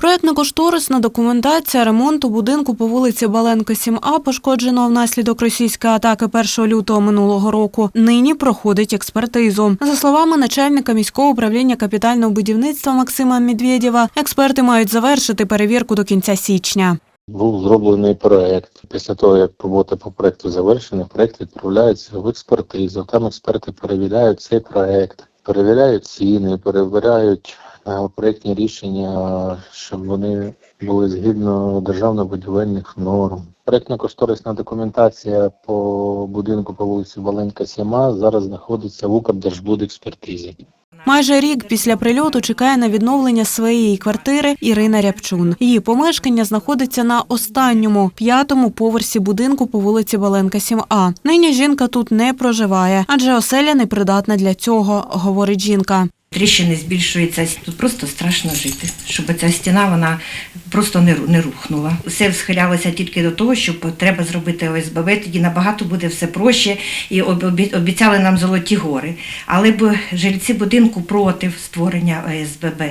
Проєктно-кошторисна документація ремонту будинку по вулиці Баленко 7А, пошкодженого внаслідок російської атаки 1 лютого минулого року, нині проходить експертизу. За словами начальника міського управління капітального будівництва Максима Медведєва, експерти мають завершити перевірку до кінця січня. Був зроблений проект. Після того, як робота по проекту завершена, проект відправляється в експертизу. Там експерти перевіряють цей проект, перевіряють ціни, перевіряють проєктні проектні рішення, щоб вони були згідно державно-будівельних норм. Проектно-кошторисна документація по будинку по вулиці Валенка 7 зараз знаходиться в Укрдержбудекспертизі. Майже рік після прильоту чекає на відновлення своєї квартири Ірина Рябчун. Її помешкання знаходиться на останньому п'ятому поверсі будинку по вулиці Баленка 7А. Нині жінка тут не проживає, адже оселя непридатна для цього, говорить жінка. Тріщини збільшуються, тут просто страшно жити, щоб ця стіна вона просто не, рухнула. Все схилялося тільки до того, що треба зробити ОСББ, тоді набагато буде все проще і обіцяли нам золоті гори. Але б жильці будинку проти створення ОСББ.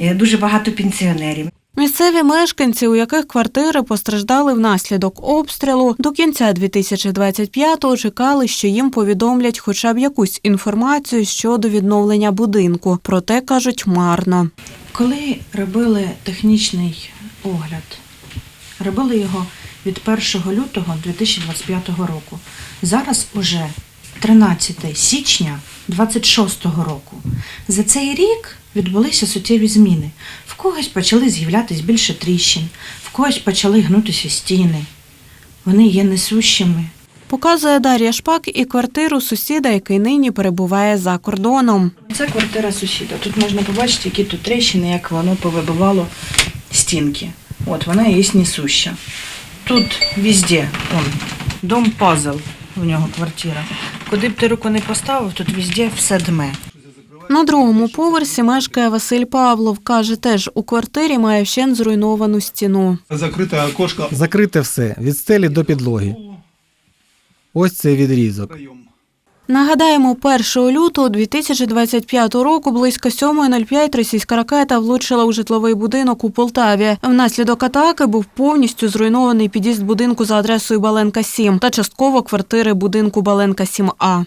Е, Дуже багато пенсіонерів. Місцеві мешканці, у яких квартири постраждали внаслідок обстрілу, до кінця 2025-го чекали, що їм повідомлять хоча б якусь інформацію щодо відновлення будинку. Проте кажуть марно. Коли робили технічний огляд, робили його від 1 лютого 2025 року. Зараз уже 13 січня 2026 року. За цей рік відбулися суттєві зміни. В когось почали з'являтися більше тріщин, в когось почали гнутися стіни. Вони є несущими. Показує Дар'я Шпак і квартиру сусіда, який нині перебуває за кордоном. Це квартира сусіда. Тут можна побачити, які тут тріщини, як воно повибивало стінки. От вона є несуща. Тут везде, он, дом пазл в нього квартира. Куди б ти руку не поставив, тут везде все дме. На другому поверсі мешкає Василь Павлов. Каже, теж у квартирі має вщент зруйновану стіну. Закрите окошко. Закрите все від стелі до підлоги. Ось цей відрізок. Нагадаємо, 1 лютого 2025 року близько 7.05 російська ракета влучила у житловий будинок у Полтаві. Внаслідок атаки був повністю зруйнований під'їзд будинку за адресою Баленка 7 та частково квартири будинку Баленка 7А.